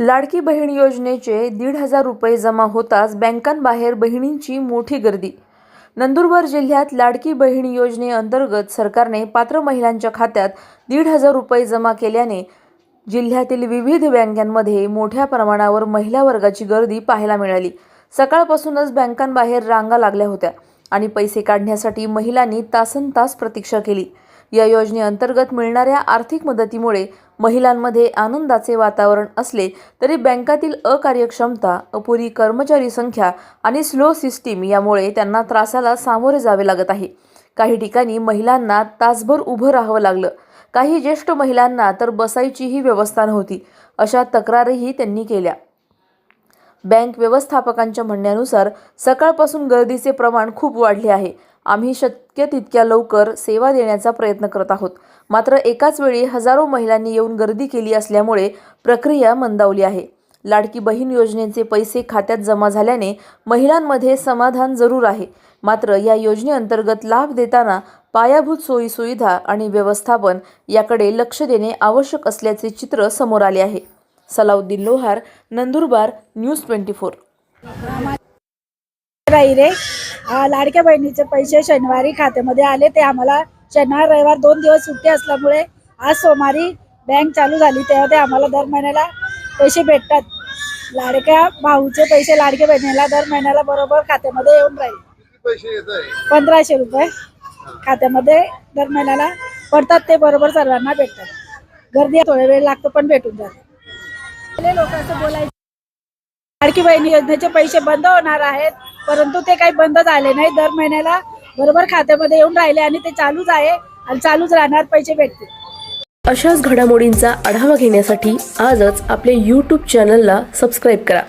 लाडकी बहीण योजनेचे दीड हजार रुपये जमा होताच बँकांबाहेर बहिणींची मोठी गर्दी. नंदुरबार जिल्ह्यात लाडकी बहीण योजनेअंतर्गत सरकारने पात्र महिलांच्या खात्यात दीड हजार रुपये जमा केल्याने जिल्ह्यातील विविध बँकांमध्ये मोठ्या प्रमाणावर महिला वर्गाची गर्दी पाहायला मिळाली. सकाळपासूनच बँकांबाहेर रांगा लागल्या होत्या आणि पैसे काढण्यासाठी महिलांनी तासन तास प्रतीक्षा केली. या योजनेअंतर्गत मिळणाऱ्या आर्थिक मदतीमुळे महिलांमध्ये आनंदाचे वातावरण असले तरी बँकातील अकार्यक्षमता अपुरी कर्मचारी संख्या आणि स्लो सिस्टीम यामुळे त्यांना त्रासाला सामोरे जावे लागत आहे. काही ठिकाणी महिलांना तासभर उभं राहावं लागलं. काही ज्येष्ठ महिलांना तर बसायचीही व्यवस्था नव्हती. अशा तक्रारही त्यांनी केल्या. बँक व्यवस्थापकांच्या म्हणण्यानुसार सकाळपासून गर्दीचे प्रमाण खूप वाढले आहे. आम्ही शक्य तितक्या लवकर सेवा देण्याचा प्रयत्न करत आहोत. मात्र एकाच वेळी हजारो महिलांनी येऊन गर्दी केली असल्यामुळे प्रक्रिया मंदावली आहे. लाडकी बहीण योजनेचे पैसे खात्यात जमा झाल्याने महिलांमध्ये समाधान जरूर आहे. मात्र या योजनेअंतर्गत लाभ देताना पायाभूत सोयीसुविधा आणि व्यवस्थापन याकडे लक्ष देणे आवश्यक असल्याचे चित्र समोर आले आहे. Salauddin Lohar Nandurbar news twenty four. राही रे. आ, लाडक्या बहिणीचे पैसे शनिवारी खात्यामध्ये आले. ते आम्हाला शनिवार रविवार दोन दिवस सुट्टी असल्यामुळे आज सोमवारी बँक चालू झाली. तेव्हा ते आम्हाला दर महिन्याला पैसे भेटतात. लाडक्या भाऊचे पैसे लाडक्या बहिणीला दर महिन्याला बरोबर खात्यामध्ये येऊन राहील. पंधराशे रुपये खात्यामध्ये दर महिन्याला पडतात. ते बरोबर सर्वांना भेटतात. गर्दी थोडा वेळ लागतो पण भेटून जाते. पहिले लोक असं बोलायचे लाडकी बहिणी योजनेचे पैसे बंद होणार आहेत. परंतु ते काही बंद झाले नाही. दर महिन्याला बरोबर खात्यामध्ये येऊन राहिले आणि ते चालूच आहे आणि चालूच राहणार पैसे भेटतील. अशाच घडामोडींचा आढावा घेण्यासाठी आजच आपले यूट्यूब चॅनलला सबस्क्राईब करा.